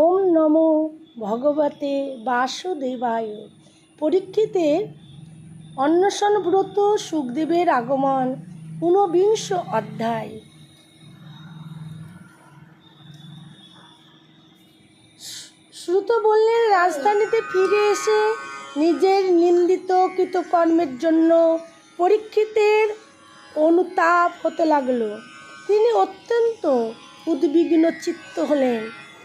ওম নমো ভগবতে বাসুদেবায়। পরীক্ষিতের অন্বেষণ ব্রত সুখদেবের আগমন ঊনবিংশ অধ্যায়। শ্রুত বললেন, রাজধানীতে ফিরে এসে নিজের নিন্দিত কৃতকর্মের জন্য পরীক্ষিতের অনুতাপ হতে লাগল। তিনি অত্যন্ত উদ্বিগ্ন চিত্ত হলেন।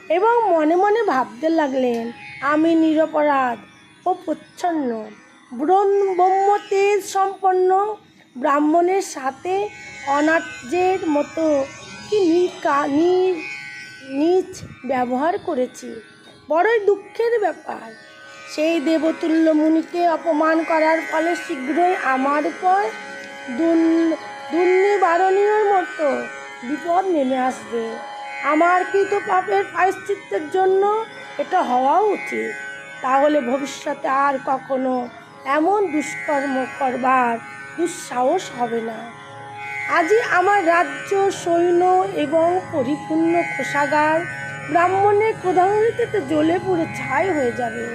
এবং মনে মনে ভাবতে লাগলেন, আমি নিরপরাধ ও প্রচ্ছন্ন। ব্রহ্ম- ব্রহ্মতেজ সম্পন্ন, ব্রাহ্মণের সাথে অনার্যের মতো কি নি- নি- নিজ ব্যবহার করেছি। বড়ই দুঃখের ব্যাপার। সেই দেবতুল্য মুনিকে অপমান করার ফলে শীঘ্রই আমার উপর দুর্ন- দুর্নিবারণীয় মতো বিপদ নেমে আসবে। আমার কৃত পাপের প্রায়শ্চিত্তের জন্য এটা হওয়া উচিত? তাহলে ভবিষ্যতে আর কখনো এমন দুষ্কর্ম করবার দুঃসাহস হবে না। আজই আমার রাজ্য সৈন্য এবং পরিপূর্ণ কোষাগার ব্রাহ্মণের ক্রোধাঙ্গিতে জ্বলে পুড়ে ছাই হয়ে যাবে।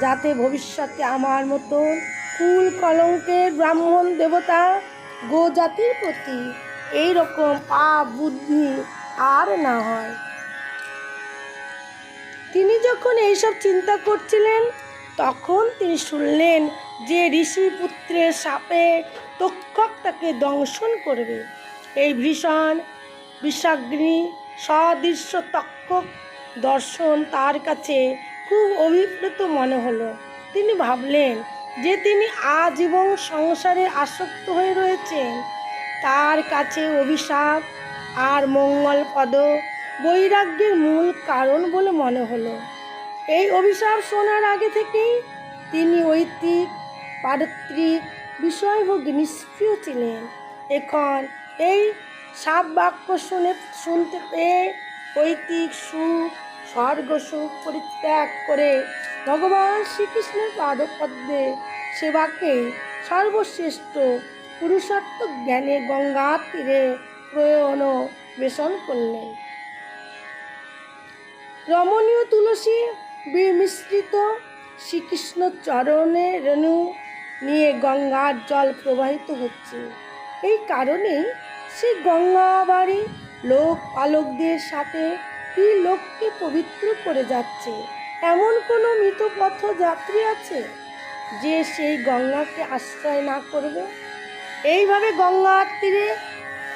যাতে ভবিষ্যতে আমার মতো কুল কলঙ্কের ব্রাহ্মণ দেবতা গোজাতির প্রতি এই রকম পাপ বুদ্ধি আর না হয়। তিনি যখন এইসব চিন্তা করছিলেন, তখন তিনি শুনলেন যে ঋষি পুত্রের সাপে তক্ষক তাকে দংশন করবে। এই ভীষণ বিষাগ্নি সদৃশ্য তক্ষক দর্শন তার কাছে খুব অভিপ্রেত মনে হলো। তিনি ভাবলেন যে তিনি আজীবন সংসারে আসক্ত হয়ে রয়েছেন। তার কাছে অভিশাপ আর মঙ্গল পদ বৈরাগ্যের মূল কারণ বলে মনে হলো। এই অভিশাপ শোনার আগে থেকেই তিনি ঐতিক, পারিত্রিক বিষয়ভোগী নিষ্ক্রিয় ছিলেন। এখন এই সাপ বাক্য শুনে, শুনতে পেয়ে ঐতিক সুখ, স্বর্গ সুখ পরিত্যাগ করে ভগবান শ্রীকৃষ্ণের পাদপদ্মে সেবাকে সর্বশ্রেষ্ঠ পুরুষার্থ জ্ঞানে গঙ্গা তীরে প্রয়োজন বেশন করলেন। রমণীয় তুলসী বিমিশ্রিত শ্রীকৃষ্ণ চরণে রেণু নিয়ে গঙ্গার জল প্রবাহিত হচ্ছে। এই কারণেই সে গঙ্গা বাড়ি লোক পালকদের সাথে এই লোককে পবিত্র করে যাচ্ছে। এমন কোনো মৃতপথ যাত্রী আছে যে সেই গঙ্গাকে আশ্রয় না করবে? এইভাবে গঙ্গার তীরে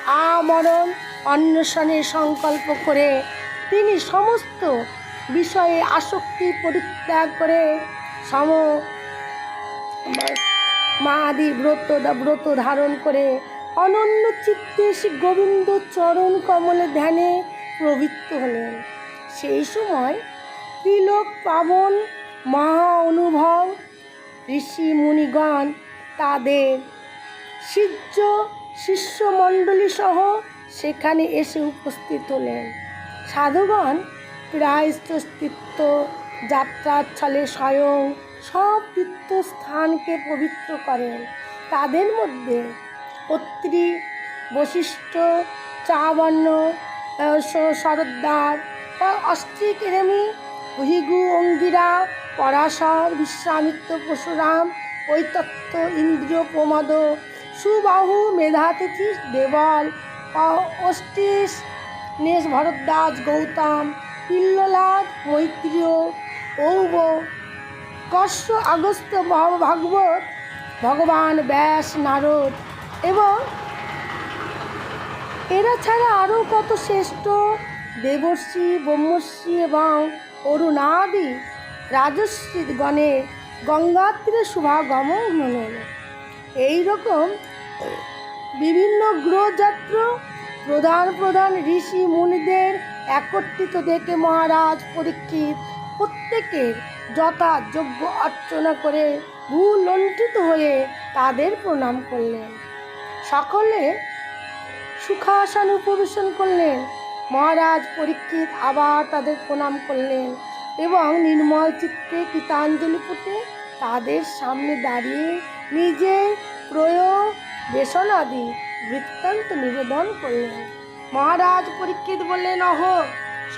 আমরণ, অন্বেষণের সংকল্প করে তিনি সমস্ত বিষয়ে আসক্তি পরিত্যাগ করে সম মা আদি ব্রত ব্রত ধারণ করে অনন্য চিত্তে শ্রী গোবিন্দ চরণ কমলে ধ্যানে প্রবৃত্ত হলেন। সেই সময় ত্রিলোক পাবন মহা অনুভব, ঋষি মুনিগণ তাদের শিষ্য শিষ্যমণ্ডলী সহ সেখানে এসে উপস্থিত হলেন। সাধুগণ প্রায়শ্চিত্ত যাত্রার ছলে স্বয়ং সব তীর্থস্থানকে পবিত্র করেন। তাদের মধ্যে অত্রি, বশিষ্ঠ, চাবর্ণ শরদ্দার অষ্ট্রিকেরেমি ভৃগু, অঙ্গিরা, পরাশর, বিশ্বামিত্র, পরশুরাম, ঐতত্ত্ব, ইন্দ্রিয় প্রমদ সুবাহু মেধাতিথি দেবল অষ্টিস নেশ ভরদ্বাজ গৌতম, পিল্ললাদ মৈত্রীয়, ঔব, কশ্য আগস্ত মহা- ভাগবত, ভগবান ব্যাস নারদ এবং এরা ছাড়া আরও কত শ্রেষ্ঠ? দেবর্ষি ব্রহ্মশ্রী এবং অরুণাদি রাজশ্রী গণে গঙ্গার তীরে শুভাগমন হলেন এইরকম বিভিন্ন গ্রহযাত্র প্রধান প্রধান ঋষি মুনিদের একত্রিত দেখে মহারাজ পরীক্ষিত। প্রত্যেকের যথাযোগ্য অর্চনা করে ভূলণ্ঠিত হয়ে তাদের প্রণাম করলেন। সকলে সুখাসন উপবেশন করলেন। মহারাজ পরীক্ষিত আবার তাদের প্রণাম করলেন এবং নির্মল চিত্তে কৃতাঞ্জলি পুঁতে তাদের সামনে দাঁড়িয়ে নিজে প্রয়োগ বেসনাদি বৃত্তান্ত নিবেদন করলেন। মহারাজ পরীক্ষিত বললেন, অহ,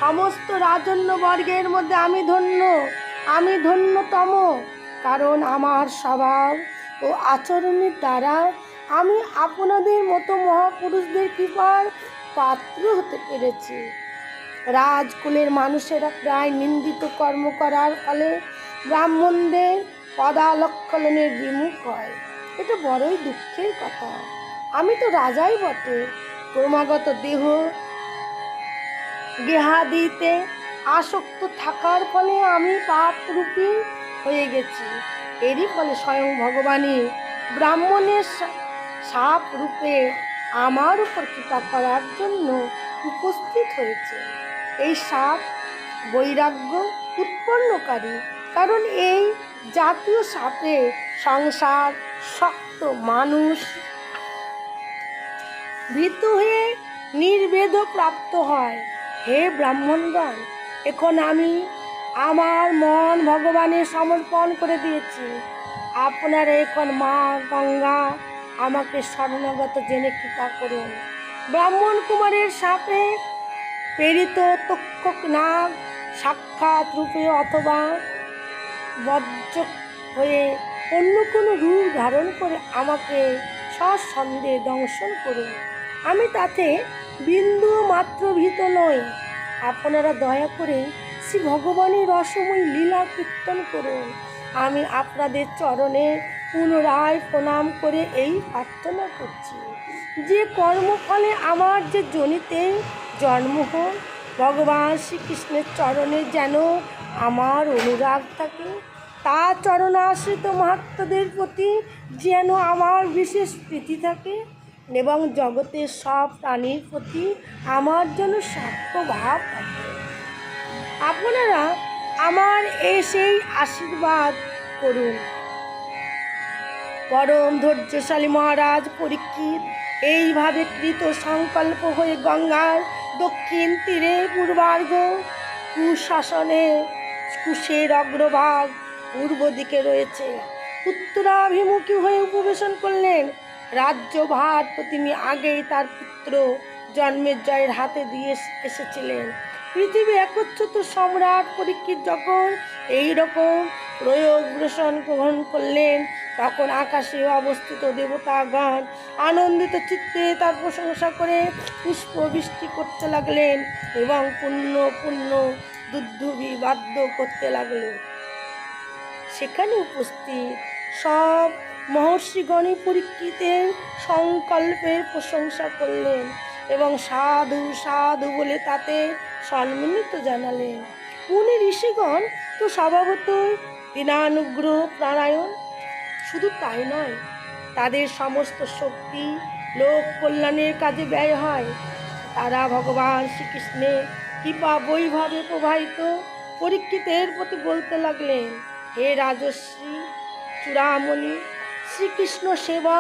সমস্ত রাজন্য বর্গের মধ্যে আমি ধন্য, আমি ধন্যতম। কারণ আমার স্বভাব ও আচরণের দ্বারা আমি আপনাদের মতো মহাপুরুষদের কৃপার পাত্র হতে পেরেছি। রাজকুলের মানুষেরা প্রায় নিন্দিত কর্ম করার ফলে ব্রাহ্মণদের পদালক্ষণের বিমুখ হয়। এটা বড়ই দুঃখের কথা। আমি তো রাজাই বটে, ক্রমাগত দেহ গেহাদিতে আসক্ত থাকার ফলে আমি পাপরূপী হয়ে গেছি। এরই ফলে স্বয়ং ভগবানই ব্রাহ্মণের সাপ রূপে আমার উপর কৃপা করার জন্য উপস্থিত হয়েছে। এই সাপ বৈরাগ্য উৎপন্নকারী, কারণ এই জাতীয় সাপে সংসার শক্ত মানুষ। ভীত হয়ে নির্বেদ প্রাপ্ত হয়। হে ব্রাহ্মণগণ, এখন আমি আমার মন ভগবানের সমর্পণ করে দিয়েছি। আপনারা এখন মা গঙ্গা আমাকে শরণাগত জেনে কৃপা করুন। ব্রাহ্মণ কুমারের সাপে প্রেরিত তক্ষক নাগ সাক্ষাৎ রূপে অথবা বজ্র হয়ে অন্য কোনো রূপ ধারণ করে আমাকে সসন্দেহে দংশন করুন। আমি তাতে বিন্দু মাত্র ভীত নই। আপনারা দয়া করে শ্রী ভগবানের রসময় লীলা কীর্তন করুন। আমি আপনাদের চরণে পুনরায় প্রণাম করে এই প্রার্থনা করছি। যে কর্মফলে আমার যে জনিতে জন্ম হোক, ভগবান শ্রীকৃষ্ণের চরণে যেন আমার অনুরাগ থাকে। তা চরণাশ্রিত মাহাত্মদের প্রতি যেন আমার বিশেষ প্রীতি থাকে এবং জগতের সব প্রাণীর প্রতি আমার যেন ভাব থাকে। আপনারা আমার এই সেই আশীর্বাদ করুন। পরম ধৈর্যশালী মহারাজ পরীক্ষিত এইভাবে কৃত সংকল্প হয়ে গঙ্গার দক্ষিণ তীরে পূর্বার্ঘ কুশাসনে কুশের অগ্রভাগ পূর্ব দিকে রয়েছে। উত্তরাভিমুখী হয়ে উপবেশন করলেন। রাজ্যভার তো তিনি আগেই তার পুত্র জন্মের জয়ের হাতে দিয়ে এসেছিলেন। পৃথিবী একচ্ছত্র সম্রাট পরীক্ষিত যখন এই রকম প্রয়োগ গ্রসন গ্রহণ করলেন, তখন আকাশে অবস্থিত দেবতাগণ আনন্দিত চিত্তে তার প্রশংসা করে পুষ্প বৃষ্টি করতে লাগলেন এবং পুণ্য পুণ্য দুদ্ধুবি বাদ্য করতে লাগলেন সেখানে উপস্থিত সব মহর্ষিগণই পরীক্ষিতের সংকল্পের প্রশংসা করলেন এবং সাধু সাধু বলে তাতে সম্মিলিত জানালেন। উনি ঋষিগণ তো স্বভাবতই দিনানুগ্রহ প্রাণায়ণ শুধু তাই নয়, তাদের সমস্ত শক্তি, লোক কল্যাণের কাজে ব্যয় হয়। তারা ভগবান শ্রীকৃষ্ণের কৃপা বৈভাবে প্রবাহিত পরীক্ষিতের প্রতি বলতে লাগলেন হে রাজশ্রী, চূড়ামণি, শ্রীকৃষ্ণ সেবা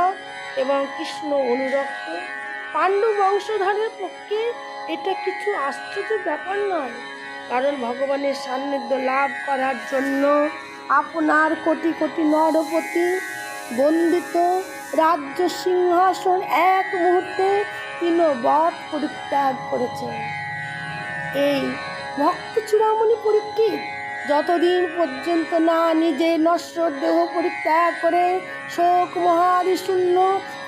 এবং কৃষ্ণ অনুরক্ত, পাণ্ডু বংশধরের পক্ষে এটা কিছু আশ্চর্য ব্যাপার নয়। কারণ ভগবানের সান্নিধ্য লাভ করার জন্য আপনার কোটি কোটি নরপতি বন্দিত রাজ্য সিংহাসন এক মুহূর্তে তিন বধ পরিত্যাগ করেছেন। এই ভক্ত চূড়ামণি পরীক্ষিত যতদিন পর্যন্ত না নিজে নশ্বর দেহ পরিত্যাগ করে শোক মহারি শূন্য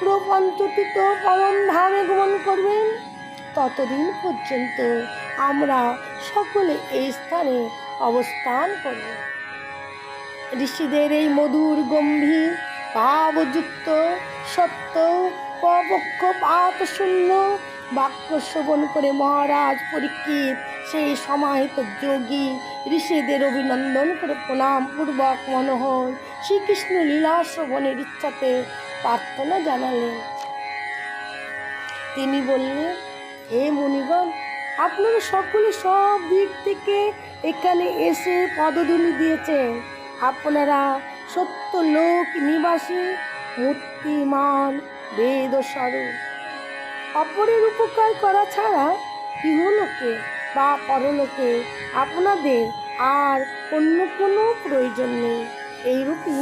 প্রপঞ্চতীত পরম ধামে গমন করবেন, ততদিন পর্যন্ত আমরা সকলে এই স্থানে অবস্থান করব। ঋষিদের এই মধুর গম্ভীর ভাবযুক্ত সত্য পক্ষপাত শূন্য বাক্য শ্রবণ করে মহারাজ পরীক্ষিত সেই সমাহিত যোগী ঋষিদের অভিনন্দন করে প্রণাম পূর্বক মনোহর। শ্রীকৃষ্ণ লীলা শ্রবণের ইচ্ছাতে প্রার্থনা জানালেন। তিনি বললেন, হে মুনিগণ, আপনারা সকলে সব দিক থেকে এখানে এসে পদধূলি দিয়েছেন। আপনারা সত্য লোক নিবাসী, মূর্তিমান বেদ স্বরূপ অপরের উপকার করা ছাড়া ইহলোকে বা পরলোকে আপনাদের আর অন্য কোনো প্রয়োজন নেই। এইরূপই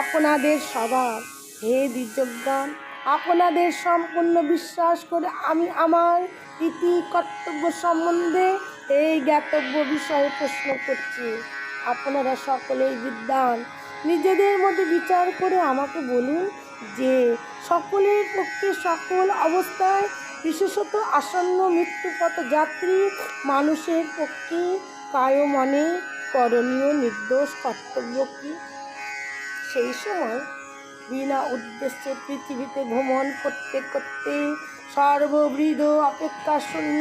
আপনাদের স্বভাব হে দ্বিজজ্ঞান, আপনাদের সম্পূর্ণ বিশ্বাস করে আমি আমার ইতি কর্তব্য সম্বন্ধে এই জ্ঞাতব্য বিষয়ে প্রশ্ন করছি। আপনারা সকলেই বিদ্যান নিজেদের মধ্যে বিচার করে আমাকে বলুন যে সকলের পক্ষে সকল অবস্থায় বিশেষত আসন্ন মৃত্যুপথ যাত্রী মানুষের পক্ষে কায় মনে করণীয় নির্দোষ কর্তব্য কি? সেই সময় বিনা উদ্দেশ্যে পৃথিবীতে ভ্রমণ করতে করতে সর্ববৃদ অপেক্ষা শূন্য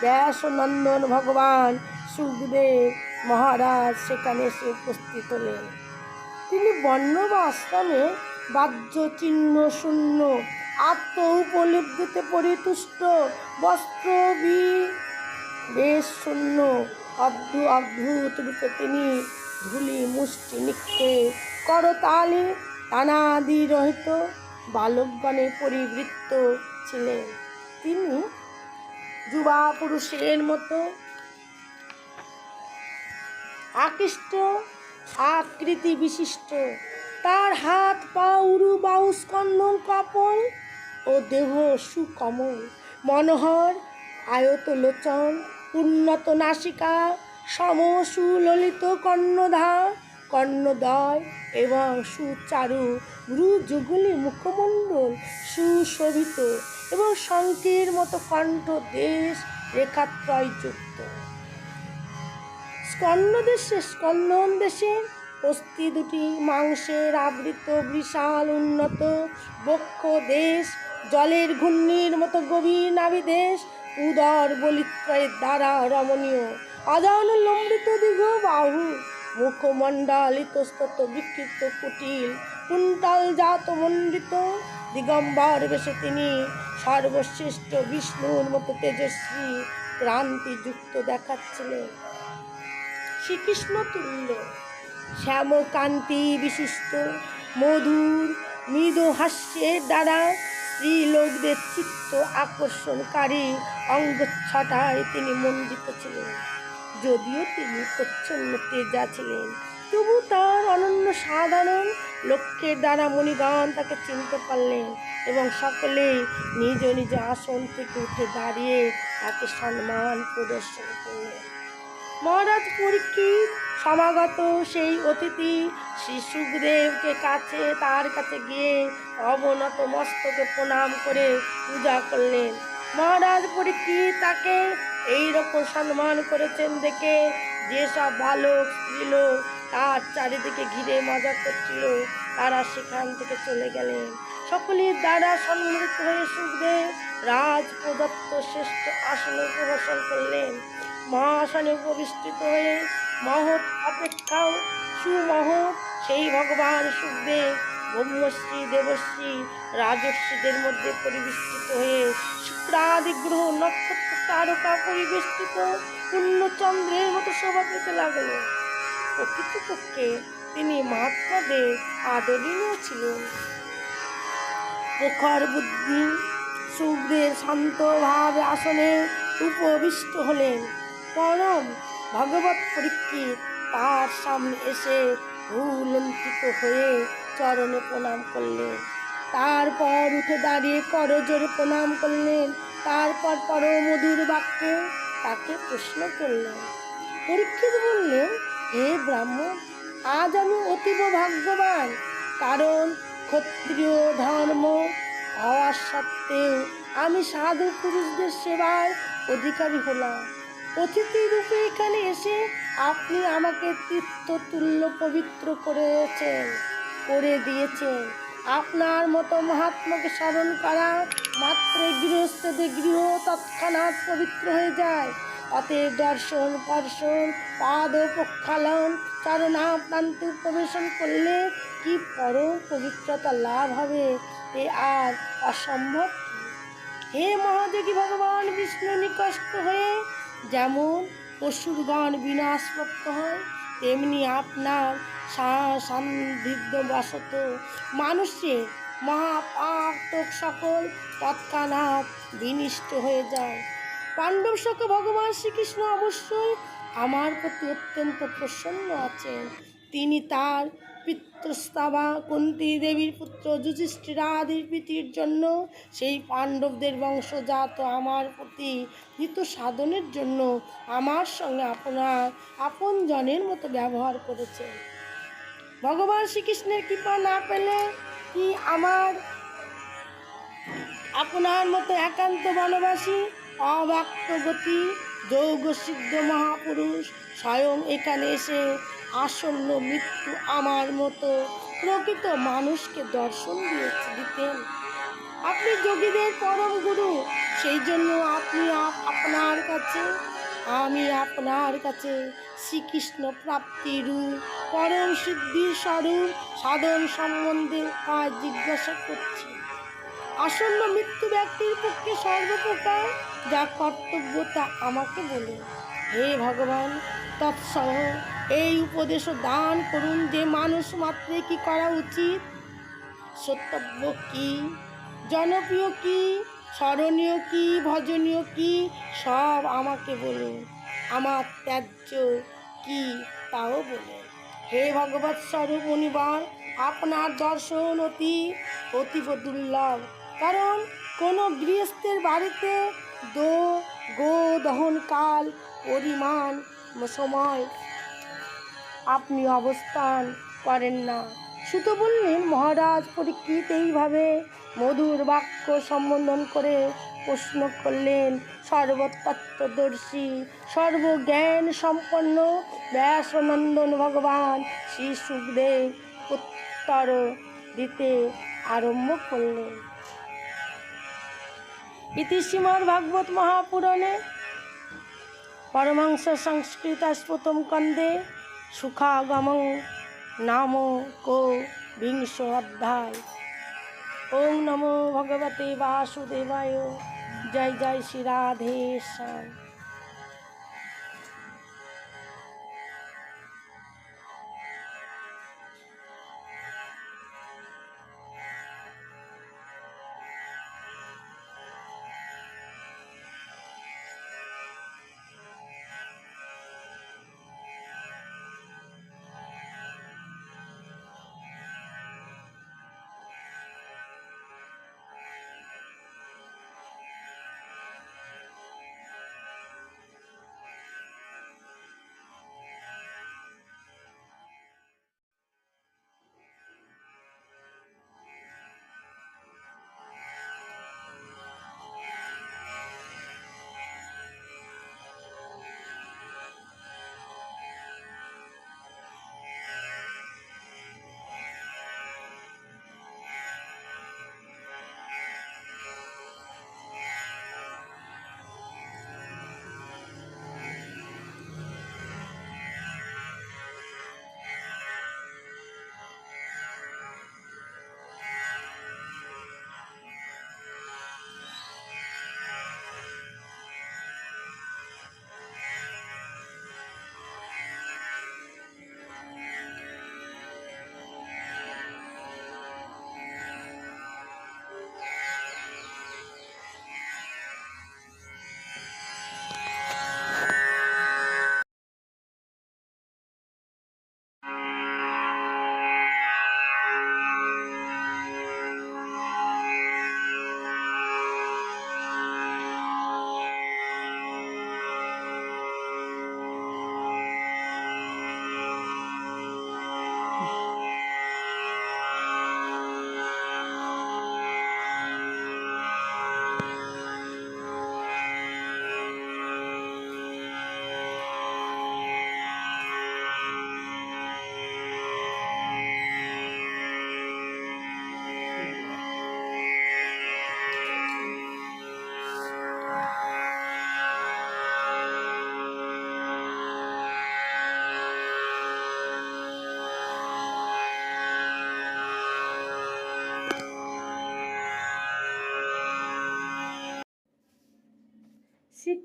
ব্যাস নন্দন ভগবান সুখদেব মহারাজ সেখানে এসে উপস্থিত হলেন। তিনি বর্ণ বা আশ্রমে বাহ্য চিহ্ন শূন্য আত্ম উপলব্ধিতে পরিতুষ্ট বস্ত্র বেশ শূন্য অদ্ভুত অদ্ভুত রূপে তিনি ধুলি, মুষ্টি, নিক্ষেপ, করতালে তানাদি রহিত বালকগণে পরিবৃত্ত ছিলেন। তিনি যুবা পুরুষের মতো আকৃষ্ট আকৃতি বিশিষ্ট তার হাত, পা, উরু বাহু স্কন্দন কপল ও দেহ সুকমল। মনোহর আয়ত লোচন উন্নত নাসিকা সম সুললিত কর্ণধা, কর্ণদয় এবং সুচারু ভ্রু যুগলি মুখমণ্ডল সুশোভিত এবং শঙ্কের মতো কণ্ঠ দেশ রেখাত্রয় যুক্ত স্কন্দ দেশে স্কন্দন দেশে অস্থি দুটি মাংসের আবৃত বিশাল উন্নত বক্ষ দেশ জলের ঘূর্ণির মতো গভীর নাভি দেশ উদর বলিত্রয়ের দ্বারা রমণীয়। অজান লম্বিত দীর্ঘ বাহু, মুখমণ্ডল ইতস্তত বিক্ষিপ্ত কুটিল কুণ্টাল জাত মণ্ডিত দিগম্বর বেশে তিনি সর্বশ্রেষ্ঠ বিষ্ণুর মতো তেজস্বী ক্রান্তিযুক্ত দেখাচ্ছিলেন। শ্রীকৃষ্ণ তুল্য, শ্যামকান্তি বিশিষ্ট, মধুর, মৃদু হাস্যের দ্বারা স্ত্রীলোকদের চিত্ত আকর্ষণকারী অঙ্গচ্ছটায় তিনি মণ্ডিত ছিলেন। যদিও তিনি প্রচ্ছন্ন তেজা ছিলেন। তবু তার অনন্য সাধারণ লক্ষ্যের দ্বারা মণিগণ তাকে চিনতে পারলেন এবং সকলেই নিজ নিজ আসন থেকে উঠে দাঁড়িয়ে তাকে সম্মান প্রদর্শন করলেন। মহারাজ পরীক্ষিত সমাগত সেই অতিথি শ্রী সুখদেবকে কাছে, তার কাছে গিয়ে অবনত মস্তকে প্রণাম করে পূজা করলেন। মহারাজ পরীক্ষিত তাকে এই রকম সম্মান করেছেন দেখে? যেসব বালক, স্ত্রীলোক তার চারিদিকে ঘিরে মজা করছিল, তারা সেখান থেকে চলে গেলেন। সকলের দ্বারা সম্মিলিত হয়ে সুখদেব রাজ প্রদত্ত শ্রেষ্ঠ আসনে প্রবেশন করলেন। মহাসনে উপবিষ্টিত হয়ে মহৎ অপেক্ষাও সুমহৎ। সেই ভগবান সুখদেব ব্রহ্মশ্রী, দেবশ্রী, রাজর্ষিদের মধ্যে পরিবেষ্টিত হয়ে শুক্রাদি গ্রহ নক্ষত্র তারকা পরিবেষ্টিত পূর্ণচন্দ্রের মতো শোভা পেতে লাগল। প্রকৃতপক্ষে তিনি মহাত্মাদের আদরণীয় ছিলেন। প্রখর বুদ্ধি সুখদেব শান্তভাবে আসনে উপবিষ্ট হলেন। পরম ভগবত পরীক্ষিত তার সামনে এসে ভুলন্তিত হয়ে চরণে প্রণাম করলেন। তারপর উঠে দাঁড়িয়ে করজোরে প্রণাম করলেন। তারপর পর মধুর বাক্যে তাকে প্রশ্ন করলেন, পরীক্ষিত বললেন, হে ব্রাহ্মণ, আজ আমি অতীব ভাগ্যবান, কারণ ক্ষত্রিয় ধর্ম হওয়ার সত্ত্বেও আমি সাধু পুরুষদের সেবায় অধিকারী হলাম। অতিথি রূপে এখানে এসে আপনি আমাকে তীর্থতুল্য পবিত্র করেছেন, করে দিয়েছেন। আপনার মতো মহাত্মাকে স্মরণ করা মাত্র গৃহস্থদের গৃহ তৎক্ষণাৎ পবিত্র হয়ে যায়। অতএব দর্শন স্পর্শন পাদ, প্রক্ষালন চরণা প্রান্তে প্রবেশন করলে কি পরম পবিত্রতা লাভ হবে? এ আর অসম্ভব। হে মহাযোগী ভগবান, বিষ্ণু নিকষ্ট হয়ে যেমন অসুরগণ বিনাশপ্রাপ্ত হয়, তেমনি আপনার সান্নিধ্য বশত মানুষের মহাপাতক সকল তৎক্ষণাৎ বিনিষ্ট হয়ে যায়। পাণ্ডব শোকে ভগবান শ্রীকৃষ্ণ অবশ্যই আমার প্রতি অত্যন্ত প্রসন্ন আছেন। তিনি তার পিতৃস্তাবা কুন্তী দেবীর পুত্র যুধিষ্ঠিরাদির প্রীতির জন্য, সেই পাণ্ডবদের বংশজাত আমার প্রতি হিত সাধনের জন্য আমার সঙ্গে আপনার আপন জনের মতো ব্যবহার করেছে। ভগবান শ্রীকৃষ্ণের কৃপা না পেলে কি আমার আপনার মতো একান্ত বনবাসী অবাক্ত গতি, যৌগ সিদ্ধ মহাপুরুষ স্বয়ং এখানে এসে আসন্ন মৃত্যু আমার মতো প্রকৃত মানুষকে দর্শন দিয়েছে, দিতেন। আপনি যোগীদের পরম গুরু, সেই জন্য আপনি আপনার কাছে, আমি আপনার কাছে শ্রীকৃষ্ণ প্রাপ্তি রূপ পরম সিদ্ধির স্বরূপ সাধন সম্বন্ধে আজ জিজ্ঞাসা করছি। আসন্ন মৃত্যু ব্যক্তির পক্ষে সর্বপ্রকার যা কর্তব্য তা আমাকে বলুন। হে ভগবান, তৎসহ এই উপদেশ দান করুন যে মানুষ মাত্রে কি করা উচিত? সত্যব্য কি? জনপ্রিয় কি? স্মরণীয় কি? ভজনীয় কি? সব আমাকে বলুন। আমার ত্যায্য কি? তাও বলুন। হে ভগবত স্বরূপ অনিবার আপনার দর্শন অতি অতীব দুর্লভ। কারণ কোনো গৃহস্থের বাড়িতে দো, গো দহন কাল পরিমাণ, সময় আপনি অবস্থান করেন না। সুতো বললেন, মহারাজ, পরীক্ষিত এইভাবে মধুর বাক্য সম্বোধন করে প্রশ্ন করলেন, সর্বতত্ত্বদর্শী, সর্বজ্ঞান সম্পন্ন ব্যাসনন্দন ভগবান শ্রী সুখদেব উত্তর দিতে আরম্ভ করলেন। ইতিশ্রীমদ ভাগবত মহাপুরাণে পরমাংশ সংস্কৃত প্রথম কন্দে সুখাগমং নাম কো বিংশ অধ্যায় ওম নমো ভগবতে বাসুদেবায়। জয় জয় শ্রী রাধে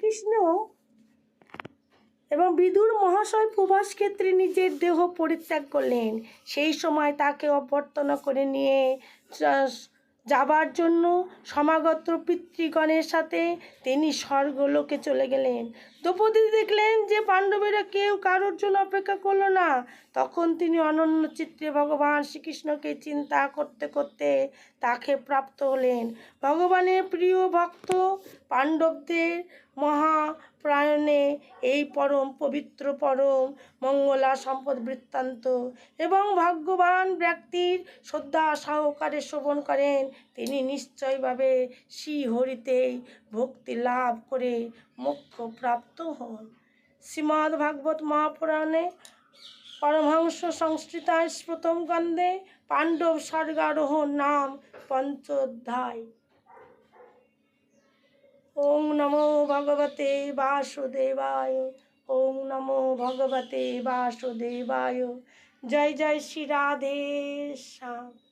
শ্রীকৃষ্ণ এবং বিদুর মহাশয় প্রবাস ক্ষেত্রে নিজের দেহ পরিত্যাগ করলেন। সেই সময় তাকে অভ্যর্থনা করে নিয়ে যাবার জন্য সমাগত পিতৃগণের সাথে তিনি স্বর্গলোকে চলে গেলেন। দ্রৌপদী দেখলেন যে পাণ্ডবেরা কেউ কারোর জন্য অপেক্ষা করল না। তখন তিনি অনন্য চিত্রে ভগবান শ্রীকৃষ্ণকে চিন্তা করতে করতে তাকে প্রাপ্ত হলেন। ভগবানের প্রিয় ভক্ত পাণ্ডবদের মহাপ্রায়ণে এই পরম পবিত্র পরম মঙ্গলা সম্পদ বৃত্তান্ত এবং ভাগ্যবান ব্যক্তির শ্রদ্ধা সহকারে শ্রবণ করেন, তিনি নিশ্চয়ভাবে শ্রীহরিতেই ভক্তি লাভ করে মোক্ষ প্রাপ্ত হন। শ্রীমদ্ ভাগবত মহাপুরাণে পরমহংস সংস্কৃতায় প্রথম গন্ধে পাণ্ডব স্বর্গারোহণ নাম পঞ্চোধ্যায়। ওং নমো ভগবতে বাসুদেবায়। ওং নমো ভগবতে বাসুদেবায়। জয় জয় শ্রী রাধে শ্যাম।